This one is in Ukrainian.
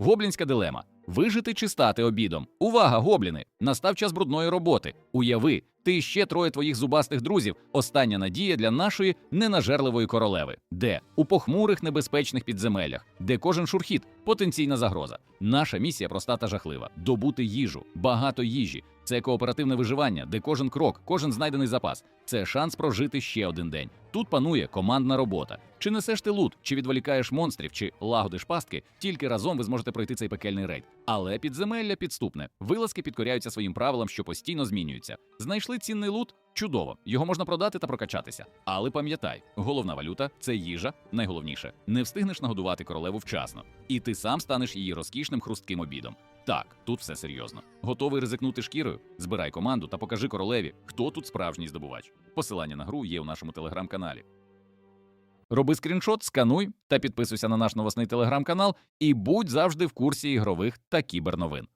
Гоблінська дилема: вижити чи стати обідом. Увага, гобліни! Настав час брудної роботи. Уяви, ти і ще троє твоїх зубастих друзів. Остання надія для нашої ненажерливої королеви. Де? У похмурих небезпечних підземеллях, де кожен шурхіт потенційна загроза. Наша місія проста та жахлива: добути їжу, багато їжі. Це кооперативне виживання, де кожен крок, кожен знайдений запас це шанс прожити ще один день. Тут панує командна робота. Чи несеш ти лут, чи відволікаєш монстрів, чи лагодиш пастки, тільки разом ви зможете пройти цей пекельний рейд. Але підземелля підступне. Вилазки підкоряються своїм правилам, що постійно змінюються. Знайшли цінний лут? Чудово, його можна продати та прокачатися. Але пам'ятай, головна валюта це їжа. Найголовніше, не встигнеш нагодувати королеву вчасно, і ти сам станеш її розкішним хрустким обідом. Так, тут все серйозно. Готовий ризикнути шкірою? Збирай команду та покажи королеві, хто тут справжній здобувач. Посилання на гру є у нашому телеграм-каналі. Роби скріншот, скануй та підписуйся на наш новосний телеграм-канал і будь завжди в курсі ігрових та кіберновин.